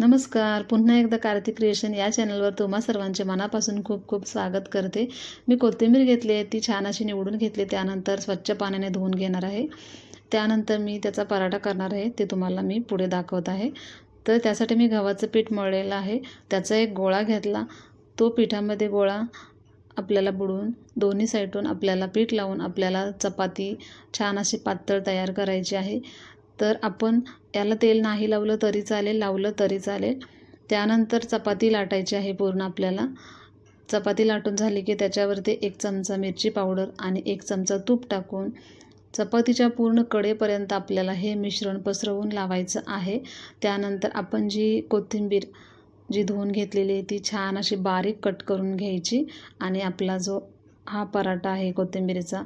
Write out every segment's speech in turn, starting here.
नमस्कार. पुन्हा एकदा कार्तिक क्रिएशन या चॅनलवर तुम्हा सर्वांचे मनापासून खूप खूप स्वागत करते. मी कोथिंबीर घेतली आहे ती छान अशी निवडून घेतली त्यानंतर स्वच्छ पाण्याने धुवून घेणार आहे. त्यानंतर मी त्याचा पराठा करणार आहे ते तुम्हाला मी पुढे दाखवत आहे. तर त्यासाठी मी गव्हाचं पीठ मळलेलं आहे त्याचा एक गोळा घेतला. तो पिठामध्ये गोळा आपल्याला बुडवून दोन्ही साईडून आपल्याला पीठ लावून आपल्याला चपाती छान अशी पातळ तयार करायची आहे. तर आपण याला तेल नाही लावलं तरी चालेल लावलं तरी चालेल. त्यानंतर चपाती लाटायची आहे पूर्ण आपल्याला. चपाती लाटून झाली की त्याच्यावरती एक चमचा मिरची पावडर आणि एक चमचा तूप टाकून चपातीच्या पूर्ण कडेपर्यंत आपल्याला हे मिश्रण पसरवून लावायचं आहे. त्यानंतर आपण जी कोथिंबीर जी धुवून घेतलेली आहे ती छान अशी बारीक कट करून घ्यायची आणि आपला जो हा पराठा आहे कोथिंबीरीचा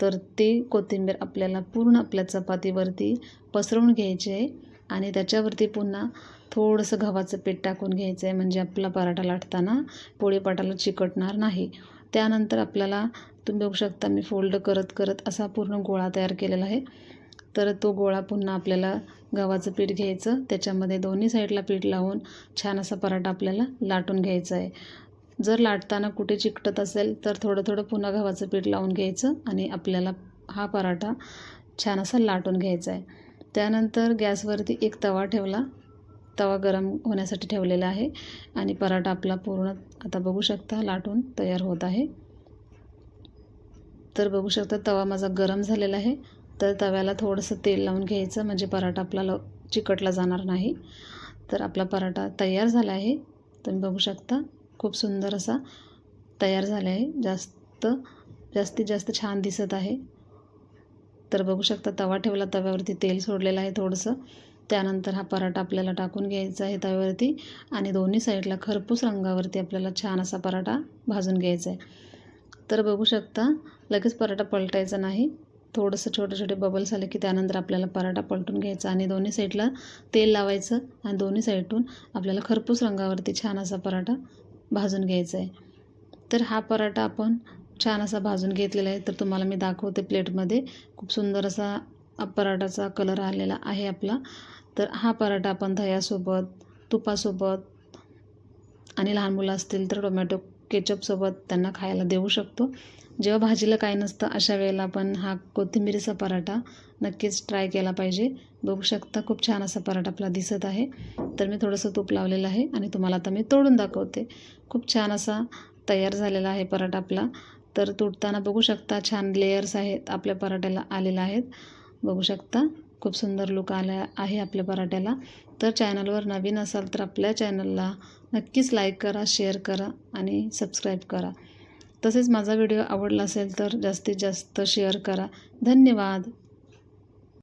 तर ते कोथिंबीर आपल्याला पूर्ण आपल्या चपातीवरती पसरवून घ्यायची आहे. आणि त्याच्यावरती पुन्हा थोडंसं गव्हाचं पीठ टाकून घ्यायचं आहे. म्हणजे आपला पराठा लाटताना पोळीपाटाला चिकटणार नाही. त्यानंतर आपल्याला तुम्ही बघू शकता मी फोल्ड करत करत असा पूर्ण गोळा तयार केलेला आहे. तर तो गोळा पुन्हा आपल्याला गव्हाचं पीठ घ्यायचं. त्याच्यामध्ये दोन्ही साईडला पीठ लावून छान असा पराठा आपल्याला लाटून घ्यायचा आहे. जर लाटताना कुठे चिकटत असेल तर थोडं थोडं पुन्हा गव्हाचं पीठ लावून घ्यायचं आणि आपल्याला हा पराठा छान असा लाटून घ्यायचा आहे. त्यानंतर गॅसवरती एक तवा ठेवला. तवा गरम होण्यासाठी ठेवलेला आहे आणि पराठा आपला पूर्ण आता बघू शकता लाटून तयार होत आहे. तर बघू शकता तवा माझा गरम झालेला आहे. तर तव्याला थोडंसं तेल लावून घ्यायचं म्हणजे पराठा आपला ल चिकटला जाणार नाही. तर आपला पराठा तयार झाला आहे. तुम्ही बघू शकता खूप सुंदर असा तयार झाला आहे जास्त जास्तीत जास्त छान दिसत आहे. तर बघू शकता तवा ठेवला तव्यावरती तेल सोडलेलं आहे थोडंसं. त्यानंतर हा पराठा आपल्याला टाकून घ्यायचा आहे तव्यावरती आणि दोन्ही साईडला खरपूस रंगावरती आपल्याला छान असा पराठा भाजून घ्यायचा आहे. तर बघू शकता लगेच पराठा पलटायचा नाही. थोडंसं छोटे छोटे बबल्स आले की त्यानंतर आपल्याला पराठा पलटून घ्यायचा आणि दोन्ही साईडला तेल लावायचं आणि दोन्ही साईडून आपल्याला खरपूस रंगावरती छान असा पराठा भाजून घ्यायचं आहे तर हा पराठा आपण छान असा भाजून घेतलेला आहे. तर तुम्हाला मी दाखवते प्लेटमध्ये. खूप सुंदर असा पराठाचा कलर आलेला आहे आपला. तर हा पराठा आपण दह्यासोबत तुपासोबत आणि लहान मुलं असतील तर टोमॅटो केचपसोबत त्यांना खायला देऊ शकतो. जेव्हा भाजीला काय नसतं अशा वेळेला आपण हा कोथिंबिरीचा पराठा नक्कीच ट्राय केला पाहिजे. बघू शकता खूप छान असा पराठा आपला दिसत आहे. तर मी थोडंसं तूप लावलेलं आहे आणि तुम्हाला आता मी तोडून दाखवते. खूप छान असा तयार झालेला आहे पराठा आपला. तर तुटताना बघू शकता छान लेयर्स आहेत आपल्या पराठ्याला आलेला आहेत. बघू शकता खूप सुंदर लुक आला आहे आपल्या पराठ्याला. तर चॅनलवर नवीन असाल तर आपल्या चॅनलला नक्कीच लाईक करा शेअर करा आणि सबस्क्राईब करा. तसेच माझा व्हिडिओ आवडला असेल तर जास्तीत जास्त शेअर करा. धन्यवाद.